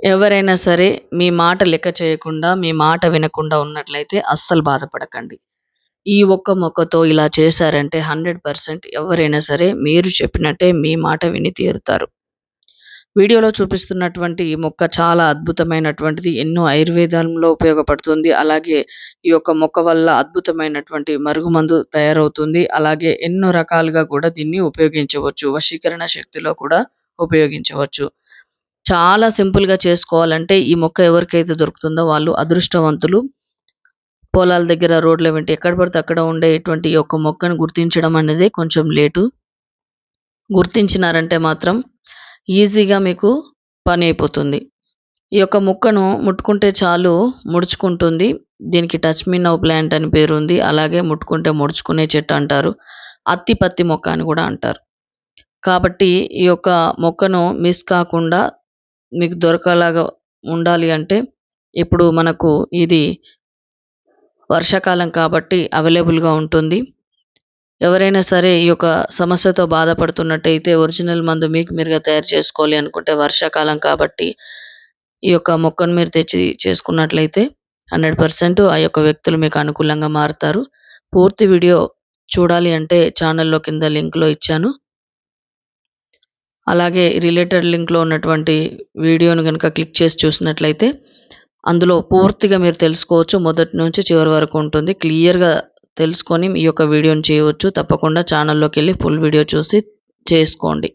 ఎవరైనా సరే మీ మాట లెక్క చేయకుండా మీ మాట వినకుండా ఉన్నట్లయితే అస్సలు బాధపడకండి. ఈ ఒక్క మొక్కతో ఇలా చేశారంటే హండ్రెడ్ పర్సెంట్ ఎవరైనా సరే మీరు చెప్పినట్టే మీ మాట విని తీరుతారు. వీడియోలో చూపిస్తున్నటువంటి ఈ మొక్క చాలా అద్భుతమైనటువంటిది ఎన్నో ఆయుర్వేదంలో ఉపయోగపడుతుంది. అలాగే ఈ యొక్క మొక్క వల్ల అద్భుతమైనటువంటి మరుగుమందు తయారవుతుంది. అలాగే ఎన్నో రకాలుగా కూడా దీన్ని ఉపయోగించవచ్చు. వశీకరణ శక్తిలో కూడా ఉపయోగించవచ్చు. చాలా సింపుల్గా చేసుకోవాలంటే ఈ మొక్క ఎవరికైతే దొరుకుతుందో వాళ్ళు అదృష్టవంతులు. పొలాల దగ్గర రోడ్ల వెంట ఎక్కడ పడితే అక్కడ ఉండేటువంటి ఈ యొక్క మొక్కను గుర్తించడం అనేది కొంచెం లేటు. గుర్తించినారంటే మాత్రం ఈజీగా మీకు పని అయిపోతుంది. ఈ యొక్క మొక్కను ముట్టుకుంటే చాలు ముడుచుకుంటుంది. దీనికి టచ్ మీ నవ్ ప్లాంట్ అని పేరు ఉంది. అలాగే ముట్టుకుంటే ముడుచుకునే చెట్టు అంటారు. అత్తి పత్తి మొక్క అని కూడా అంటారు. కాబట్టి ఈ యొక్క మొక్కను మిస్ కాకుండా మీకు దొరకలాగా ఉండాలి అంటే ఇప్పుడు మనకు ఇది వర్షాకాలం కాబట్టి అవైలబుల్గా ఉంటుంది. ఎవరైనా సరే ఈ యొక్క సమస్యతో బాధపడుతున్నట్టయితే ఒరిజినల్ మందు మీకు మీరుగా తయారు చేసుకోవాలి అనుకుంటే వర్షాకాలం కాబట్టి ఈ యొక్క మొక్కను మీరు తెచ్చి చేసుకున్నట్లయితే హండ్రెడ్ పర్సెంట్ ఆ యొక్క వ్యక్తులు మీకు అనుకూలంగా మారుతారు. పూర్తి వీడియో చూడాలి అంటే ఛానల్లో కింద లింక్లో ఇచ్చాను. అలాగే రిలేటెడ్ లింక్లో ఉన్నటువంటి వీడియోను కనుక క్లిక్ చేసి చూసినట్లయితే అందులో పూర్తిగా మీరు తెలుసుకోవచ్చు. మొదటి నుంచి చివరి వరకు ఉంటుంది. క్లియర్గా తెలుసుకొని ఈ యొక్క వీడియోని చేయవచ్చు. తప్పకుండా ఛానల్లోకి వెళ్ళి ఫుల్ వీడియో చూసి చేసుకోండి.